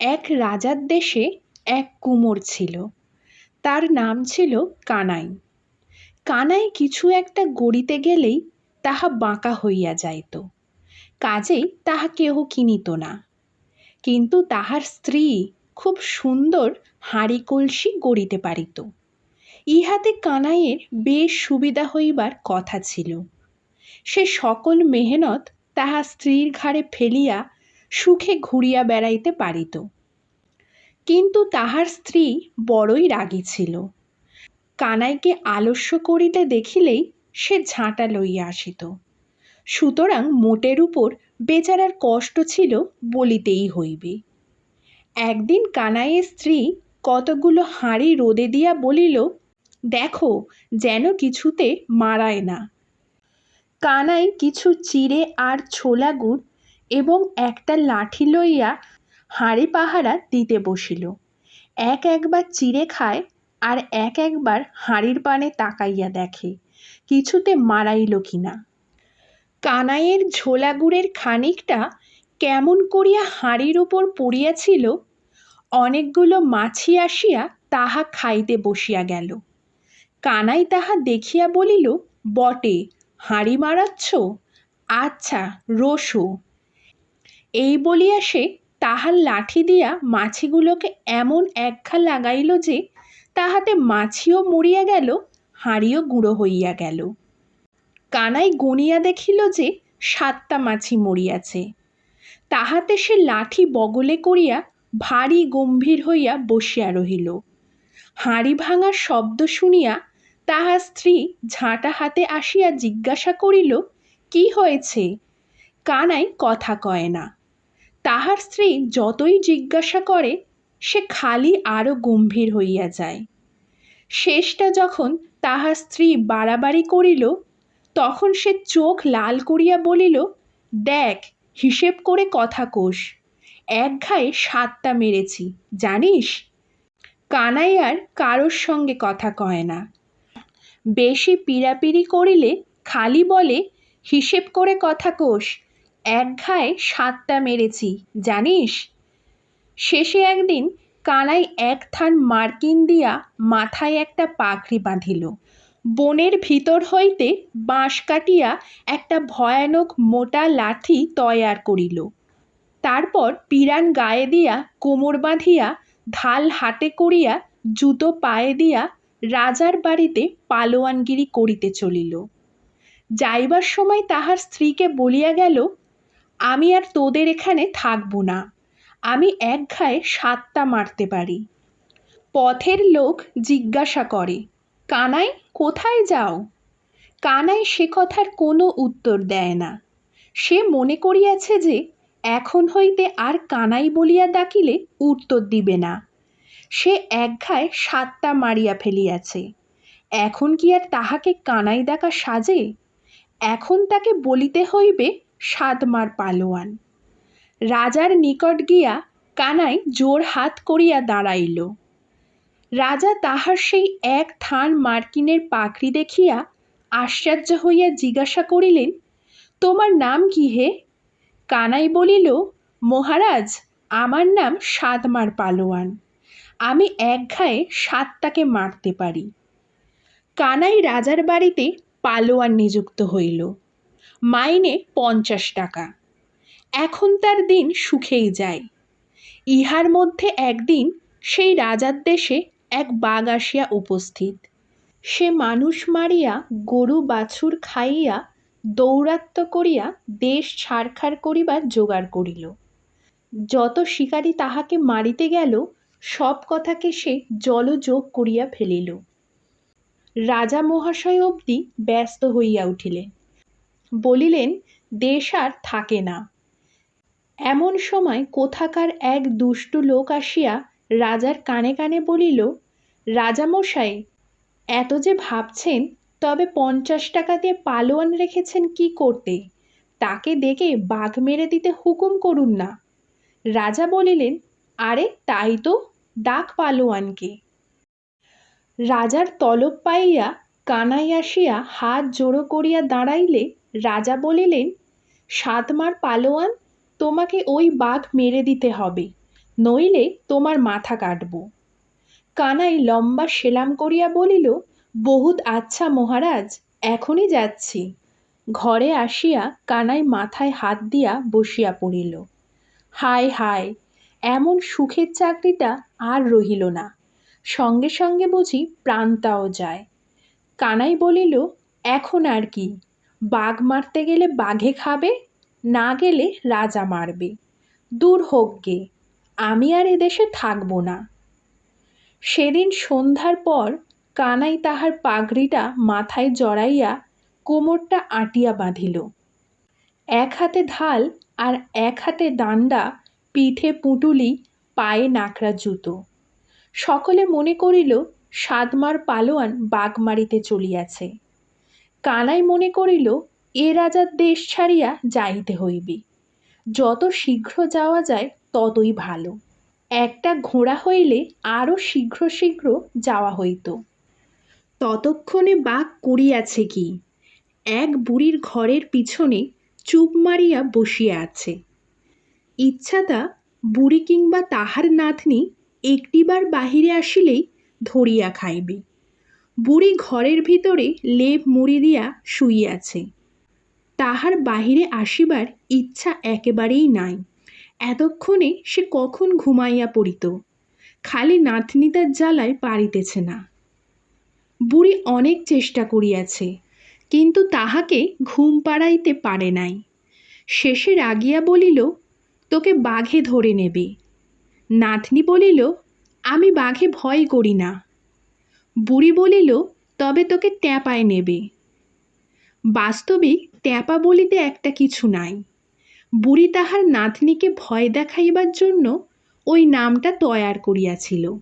এক রাজার দেশে এক কুমোর ছিল। তার নাম ছিল কানাই। কানাই কিছু একটা গড়িতে গেলেই তাহা বাঁকা হইয়া যাইত। কাজেই তাহা কেহ কিনিত না। কিন্তু তাহার স্ত্রী খুব সুন্দর হাঁড়ি কলসি গড়িতে পারিত। ইহাতে কানাইয়ের বেশ সুবিধা হইবার কথা ছিল। সে সকল মেহনত তাহা স্ত্রীর ঘাড়ে ফেলিয়া সুখে ঘুরিয়া বেড়াইতে পারিত। কিন্তু তাহার স্ত্রী বড়ই রাগী ছিল। কানাইকে আলস্য করিতে দেখিলেই সে ঝাঁটা লইয়া আসিত। সুতরাং মোটের উপর বেচারার কষ্ট ছিল বলিতেই হইবে। একদিন কানাইয়ের স্ত্রী কতগুলো হাঁড়ি রোদে দিয়া বলিল, দেখো, যেন কিছুতে মারায় না। কানাই কিছু চিড়ে আর ছোলা গুড় এবং একটা লাঠি লইয়া হাঁড়ি পাহারা দিতে বসিল। এক একবার চিড়ে খায় আর এক একবার হাঁড়ির পানে তাকাইয়া দেখে, কিছুতে মারাইল কিনা। কানাইয়ের ঝোলা গুড়ের খানিকটা কেমন করিয়া হাঁড়ির উপর পড়িয়াছিল, অনেকগুলো মাছি আসিয়া তাহা খাইতে বসিয়া গেল। কানাই তাহা দেখিয়া বলিল, বটে, হাঁড়ি মারাচ্ছ? আচ্ছা রসো। এই বলিয়া সে তাহার লাঠি দিয়া মাছিগুলোকে এমন একঘা লাগাইল যে তাহাতে মাছিও মরিয়া গেল, হাঁড়িও গুঁড়ো হইয়া গেল। কানাই গুনিয়া দেখিল যে সাতটা মাছি মরিয়াছে। তাহাতে সে লাঠি বগলে করিয়া ভারী গম্ভীর হইয়া বসিয়া রহিল। হাঁড়ি ভাঙার শব্দ শুনিয়া তাহার স্ত্রী ঝাঁটা হাতে আসিয়া জিজ্ঞাসা করিল, কি হয়েছে? কানাই কথা কয় না। তাহার স্ত্রী যতই জিজ্ঞাসা করে, সে খালি আরও গম্ভীর হইয়া যায়। শেষটা যখন তাহার স্ত্রী বাড়াবাড়ি করিল, তখন সে চোখ লাল করিয়া বলিল, দেখ, হিসেব করে কথা কোষ এক ঘায়ে সাতটা মেরেছি, জানিস? কানাই আর কারোর সঙ্গে কথা কয় না। বেশি পিড়াপিড়ি করিলে খালি বলে, হিসেব করে কথা কোষ এক ঘায়ে সাতটা মেরেছি, জানিস? শেষে একদিন কানাই এক থান মার্কিন দিয়া মাথায় একটা পাখড়ি বাঁধিল। বনের ভিতর হইতে বাঁশ কাটিয়া একটা ভয়ানক মোটা লাঠি তৈয়ার করিল। তারপর পিরান গায়ে দিয়া কোমর বাঁধিয়া ঢাল হাতে করিয়া জুতো পায়ে দিয়া রাজার বাড়িতে পালোয়ানগিরি করিতে চলিল। যাইবার সময় তাহার স্ত্রীকে বলিয়া গেল আমি আর তোদের এখানে থাকব না। আমি এক ঘায়ে সাতটা মারতে পারি। পথের লোক জিজ্ঞাসা করে, কানাই, কোথায় যাও? কানাই সে কথার কোনো উত্তর দেয় না। সে মনে করিয়াছে যে, এখন হইতে আর কানাই বলিয়া ডাকিলে উত্তর দিবে না। সে এক ঘায়ে সাতটা মারিয়া ফেলিয়াছে। এখন কি আর তাহাকে কানাই ডাকা সাজে? এখন তাকে বলিতে হইবে সাতমার পালোয়ান। রাজার নিকট গিয়া কানাই জোর হাত করিয়া দাঁড়াইল। রাজা তাহার সেই এক থান মার্কিনের পাখড়ি দেখিয়া আশ্চর্য হইয়া জিজ্ঞাসা করিলেন, তোমার নাম কি হে? কানাই বলিল, মহারাজ, আমার নাম সাতমার পালোয়ান। আমি এক ঘায়ে সাতটাকে মারতে পারি। কানাই রাজার বাড়িতে পালোয়ান নিযুক্ত হইল। মাইনে পঞ্চাশ টাকা। এখন তার দিন সুখেই যায়। ইহার মধ্যে একদিন সেই রাজার দেশে এক বাঘ আসিয়া উপস্থিত। সে মানুষ মারিয়া গরু বাছুর খাইয়া দৌরাত্ম করিয়া দেশ ছাড়খাড় করিবার জোগাড় করিল। যত শিকারী তাহাকে মারিতে গেল, সব কথাকে সে জলযোগ করিয়া ফেলিল। রাজা মহাশয় অবধি ব্যস্ত হইয়া উঠিলেন। বলিলেন, দেশ আর থাকে না। এমন সময় কোথাকার এক দুষ্টু লোক আসিয়া রাজার কানে কানে বলিল, রাজামশাই, এত যে ভাবছেন, তবে পঞ্চাশ টাকা দিয়ে পালোয়ান রেখেছেন কি করতে? তাকে দেখে বাঘ মেরে দিতে হুকুম করুন না। রাজা বলিলেন, আরে, তাই তো, ডাক পালোয়ানকে। রাজার তলব পাইয়া কানাই আসিয়া হাত জোড়ো করিয়া দাঁড়াইলে রাজা বলিলেন, সাতমার পালোয়ান, তোমাকে ওই বাঘ মেরে দিতে হবে, নইলে তোমার মাথা কাটব। কানাই লম্বা সেলাম করিয়া বলিল, বহুত আচ্ছা মহারাজ, এখনই যাচ্ছি। ঘরে আসিয়া কানাই মাথায় হাত দিয়া বসিয়া পড়িল। হায় হায়, এমন সুখের চাকরিটা আর রহিল না। সঙ্গে সঙ্গে বুঝি প্রাণটাও যায়। কানাই বলিল, এখন আর কি বাঘ মারতে গেলে বাঘে খাবে, না গেলে রাজা মারবে। দূর হোক গে, আমি আর এদেশে থাকব না। সেদিন সন্ধ্যার পর কানাই তাহার পাগড়িটা মাথায় জড়াইয়া কোমরটা আটিয়া বাঁধিল। এক হাতে ঢাল আর এক হাতে ডান্ডা পিঠে পুঁটুলি, পায়ে নাকড়া জুতো। সকলে মনে করিল সাদমার পালোয়ান বাঘ মারিতে চলিয়াছে। কানাই মনে করিল, এ রাজার দেশ ছাড়িয়া যাইতে হইবে। যত শীঘ্র যাওয়া যায়, ততই ভালো। একটা ঘোড়া হইলে আরও শীঘ্র শীঘ্র যাওয়া হইত। ততক্ষণে বাঘ করিয়াছে কি? এক বুড়ির ঘরের পিছনে চুপ মারিয়া বসিয়া আছে। ইচ্ছাটা বুড়ি কিংবা তাহার নাতনি একটিবার বাহিরে আসিলেই ধরিয়া খাইবে। বুড়ি ঘরের ভিতরে লেপ মুড়ি দিয়া শুইয়াছে তাহার বাহিরে আসিবার ইচ্ছা একেবারেই নাই। এতক্ষণে সে কখন ঘুমাইয়া পড়িত? খালি নাতনিতার জ্বালায় পারিতেছে না। বুড়ি অনেক চেষ্টা করিয়াছে, কিন্তু তাহাকে ঘুম পাড়াইতে পারে নাই। শেষে রাগিয়া বলিল, তোকে বাঘে ধরে নেবে। নাতনি বলিল, আমি বাঘে ভয় করি না। বুড়ি বলিল, তবে তোকে ট্যাপায় নেবে। বাস্তবিক ট্যাপা বলিতে একটা কিছু নাই। বুড়ি তাহার নাতনিকে ভয় দেখাইবার জন্য ওই নামটা তয়ার করিয়াছিল।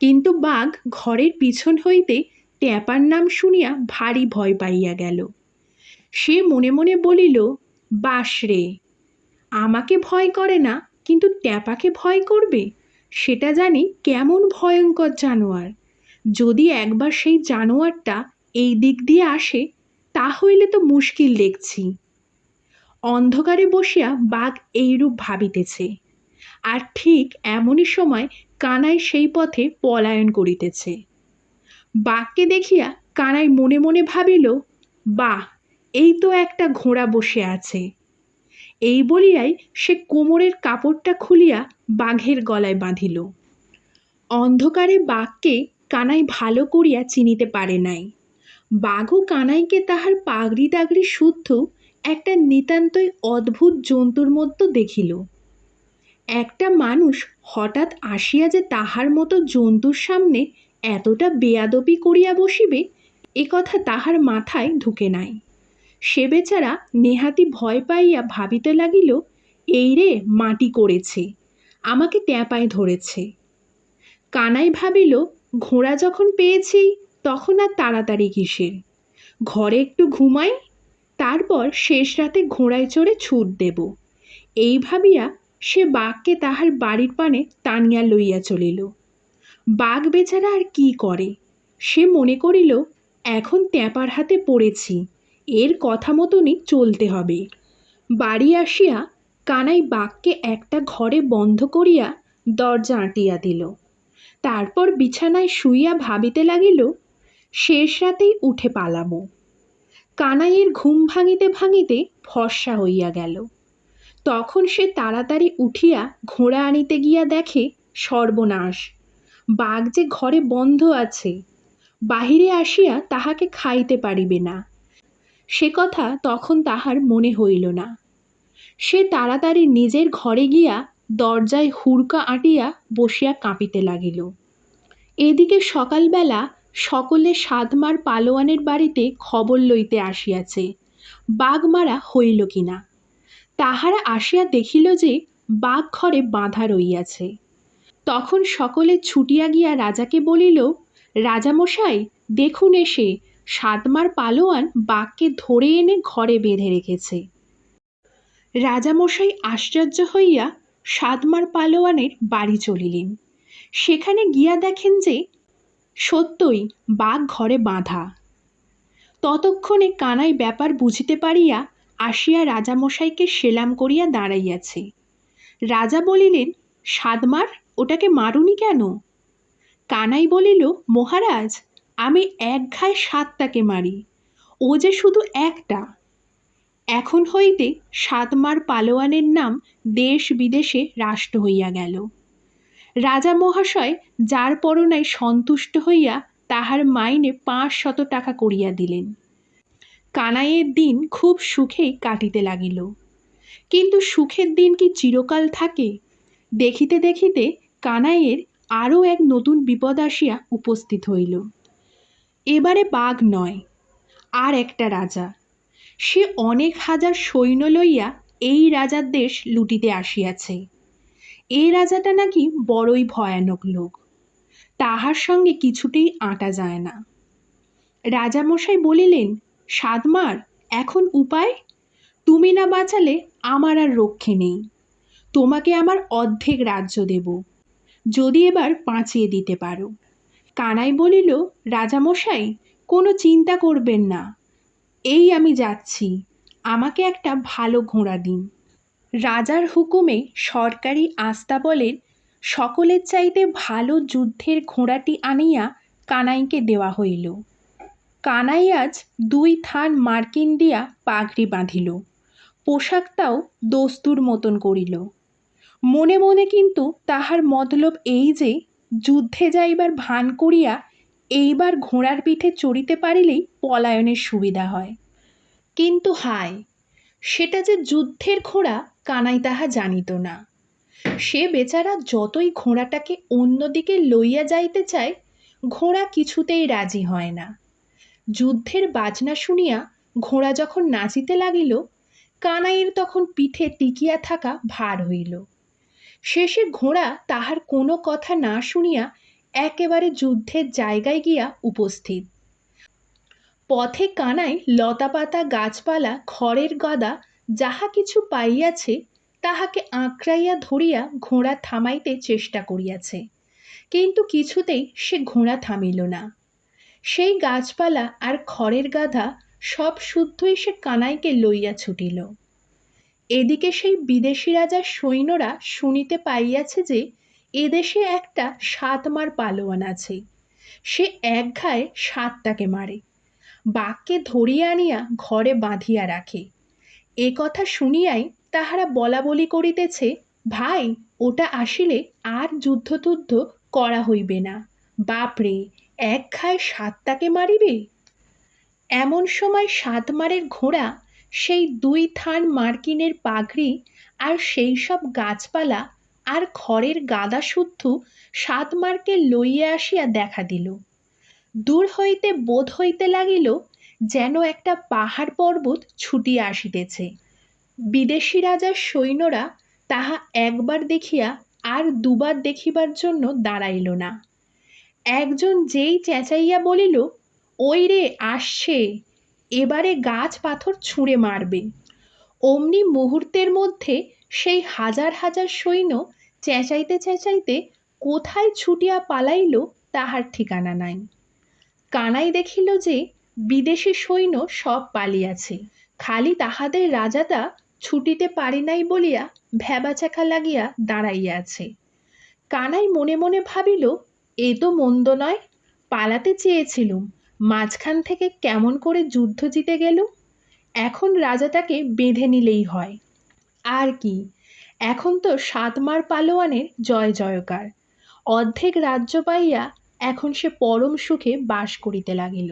কিন্তু বাঘ ঘরের পিছন হইতে ট্যাপার নাম শুনিয়া ভারী ভয় পাইয়া গেল। সে মনে মনে বলিল, বাস রে, আমাকে ভয় করে না, কিন্তু ট্যাপাকে ভয় করবে? সেটা জানি কেমন ভয়ঙ্কর জানোয়ার। যদি একবার সেই জানোয়ারটা এই দিক দিয়ে আসে তা হইলে তো মুশকিল দেখছি। অন্ধকারে বসিয়া বাঘ এইরূপ ভাবিতেছে। আর ঠিক এমনই সময় কানাই সেই পথে পলায়ন করিতেছে। বাঘকে দেখিয়া কানাই মনে মনে ভাবিল, বাহ, এই তো একটা ঘোড়া বসে আছে। এই বলিয়াই সে কোমরের কাপড়টা খুলিয়া বাঘের গলায় বাঁধিল। অন্ধকারে বাঘকে কানাই ভালো করিয়া চিনিতে পারে নাই। বাঘও কানাইকে তাহার পাগড়ি টাগড়ি শুদ্ধ একটা নিতান্তই অদ্ভুত জন্তুর মতো দেখিল। একটা মানুষ হঠাৎ আসিয়া যে তাহার মতো জন্তুর সামনে এতটা বেয়াদপি করিয়া বসিবে, এ কথা তাহার মাথায় ঢুকে নাই। সে বেচারা নেহাতি ভয় পাইয়া ভাবিতে লাগিল, এই রে, মাটি করেছে, আমাকে ট্যাপায় ধরেছে। কানাই ভাবিল ঘোড়া যখন পেয়েছি, তখন আর তাড়াতাড়ি কিসের? ঘরে একটু ঘুমাই, তারপর শেষ রাতে ঘোড়ায় চড়ে ছুট দেব। এই ভাবিয়া সে বাঘকে তাহার বাড়ির পানে টানিয়া লইয়া চলিল। বাঘ বেচারা আর কি করে? সে মনে করিল, এখন ট্যাপার হাতে পড়েছি, এর কথা মতনই চলতে হবে। বাড়ি আসিয়া কানাই বাঘকে একটা ঘরে বন্ধ করিয়া দরজা আঁটিয়া দিল। তারপর বিছানায় শুইয়া ভাবিতে লাগিল, শেষ রাতেই উঠে পালামো। কানাইয়ের ঘুম ভাঙিতে ভাঙিতে ফর্সা হইয়া গেল। তখন সে তাড়াতাড়ি উঠিয়া ঘোড়া আনিতে গিয়া দেখে, সর্বনাশ, বাঘ যে ঘরে বন্ধ আছে, বাহিরে আসিয়া তাহাকে খাইতে পারিবে না। সে কথা তখন তাহার মনে হইল না। সে তাড়াতাড়ি নিজের ঘরে গিয়া দরজায় হুড়কা আঁটিয়া বসিয়া কাঁপিতে লাগিল। এদিকে সকালবেলা সকলে সাতমার পালোয়ানের বাড়িতে খবর লইতে আসিয়াছে বাঘ মারা হইল কিনা। তাহারা আসিয়া দেখিল যে বাঘ ঘরে বাঁধা রইয়াছে। তখন সকলে ছুটিয়া গিয়া রাজাকে বলিল, রাজামশাই, দেখুন এসে সাতমার পালোয়ান বাঘকে ধরে এনে ঘরে বেঁধে রেখেছে। রাজামশাই আশ্চর্য হইয়া সাতমার পালোয়ানের বাড়ি চলিলেন। সেখানে গিয়া দেখেন যে সত্যই বাঘ ঘরে বাঁধা। ততক্ষণে কানাই ব্যাপার বুঝিতে পারিয়া আসিয়া রাজামশাইকে সেলাম করিয়া দাঁড়াইয়াছে। রাজা বলিলেন সাদমার ওটাকে মারুনি কেন? কানাই বলিল, মহারাজ, আমি এক ঘায়ে সাতটাকে মারি। ও যে শুধু একটা। এখন হইতে সাতমার পালোয়ানের নাম দেশ বিদেশে রাষ্ট্র হইয়া গেল। রাজা মহাশয় যার পরনায় সন্তুষ্ট হইয়া তাহার মাইনে পাঁচ শত টাকা করিয়া দিলেন। কানাইয়ের দিন খুব সুখেই কাটিতে লাগিল। কিন্তু সুখের দিন কি চিরকাল থাকে? দেখিতে দেখিতে কানাইয়ের আরও এক নতুন বিপদ আসিয়া উপস্থিত হইল। এবারে বাঘ নয়, আর একটা রাজা। সে অনেক হাজার সৈন্য লইয়া এই রাজার দেশ লুটিতে আসিয়াছে। এই রাজাটা নাকি বড়ই ভয়ানক লোক। তাহার সঙ্গে কিছুতেই আঁটা যায় না। রাজামশাই বলিলেন, সাদমার, এখন উপায়? তুমি না বাঁচালে আমার আর রক্ষে নেই। তোমাকে আমার অর্ধেক রাজ্য দেব। যদি এবার বাঁচিয়ে দিতে পারো। কানাই বলিল, রাজামশাই, কোনো চিন্তা করবেন না। এই আমি যাচ্ছি। আমাকে একটা ভালো ঘোড়া দিন। রাজার হুকুমে সরকারি আস্তাবলের সকলের চাইতে ভালো যুদ্ধের ঘোড়াটি আনিয়া কানাইকে দেওয়া হইল। কানাই আজ দুই থান মার্কিন দিয়া পাগড়ি বাঁধিল। পোশাকটাও দস্তুর মতন করিল। মনে মনে কিন্তু তাহার মতলব এই যে, যুদ্ধে যাইবার ভান করিয়া এইবার ঘোড়ার পিঠে চড়িতে পারিলেই পলায়নের সুবিধা হয়। কিন্তু হায়, সেটা যে যুদ্ধের ঘোড়া কানাই তাহা জানিত না। সে বেচারা যতই ঘোড়াটাকে অন্যদিকে লইয়া যাইতে চায়, ঘোড়া কিছুতেই রাজি হয় না। যুদ্ধের বাজনা শুনিয়া ঘোড়া যখন নাচিতে লাগিল, কানাইয়ের তখন পিঠে টিকিয়া থাকা ভার হইল। শেষে ঘোড়া তাহার কোনো কথা না শুনিয়া একেবারে যুদ্ধের জায়গায় গিয়া উপস্থিত। পথে কানাই লতাপাতা গাছপালা, খড়ের গদা, যাহা কিছু পাইয়াছে, তাহাকে আঁকড়াইয়া ধরিয়া ঘোড়া থামাইতে চেষ্টা করিয়াছে। কিন্তু কিছুতেই সে ঘোড়া থামিল না। সেই গাছপালা আর খড়ের গাধা সব শুদ্ধই সে কানাইকে লইয়া ছুটিল। এদিকে সেই বিদেশি রাজার সৈন্যরা শুনিতে পাইয়াছে যে এদেশে একটা সাতমার পালোয়ান আছে। সে এক ঘায়ে সাতটাকে মারে। বাঘকে ধরিয়া আনিয়া ঘরে বাঁধিয়া রাখে। এ কথা শুনিয়াই তাহারা বলা বলি করিতেছে, ভাই, ওটা আসিলে আর যুদ্ধ টুদ্ধ করা হইবে না। বাপরে এক খায় সাতটাকে মারিবে? এমন সময় সাতমারের ঘোড়া সেই দুই থান মার্কিনের পাগড়ি আর সেই সব গাছপালা আর খড়ের গাদা শুদ্ধ সাতমারকে লইয়া আসিয়া দেখা দিল। দূর হইতে বোধ হইতে লাগিল যেন একটা পাহাড় পর্বত ছুটিয়া আসিতেছে। বিদেশি রাজার সৈন্যরা তাহা একবার দেখিয়া আর দুবার দেখিবার জন্য দাঁড়াইল না। একজন যেই চেঁচাইয়া বলিল, ওই রে, আসছে। এবারে গাছ পাথর ছুঁড়ে মারবে। অমনি মুহূর্তের মধ্যে সেই হাজার হাজার সৈন্য চেঁচাইতে চেঁচাইতে কোথায় ছুটিয়া পালাইল তাহার ঠিকানা নাই। কানাই দেখিল যে বিদেশি সৈন্য সব পালিয়াছে। খালি তাহাদের রাজাটা ছুটিতে পারি নাই বলিয়া ভ্যাবাচাকা লাগিয়া দাঁড়াইয়া আছে। কানাই মনে মনে ভাবিল, এ তো মন্দ নয়, পালাতে চেয়েছিলুম, মাঝখান থেকে কেমন করে যুদ্ধ জিতে গেল এখন রাজাটাকে বেঁধে নিলেই হয়। আর কি এখন তো সাতমার পালোয়ানের জয় জয়কার। অর্ধেক রাজ্য পাইয়া এখন সে পরম সুখে বাস করিতে লাগিল।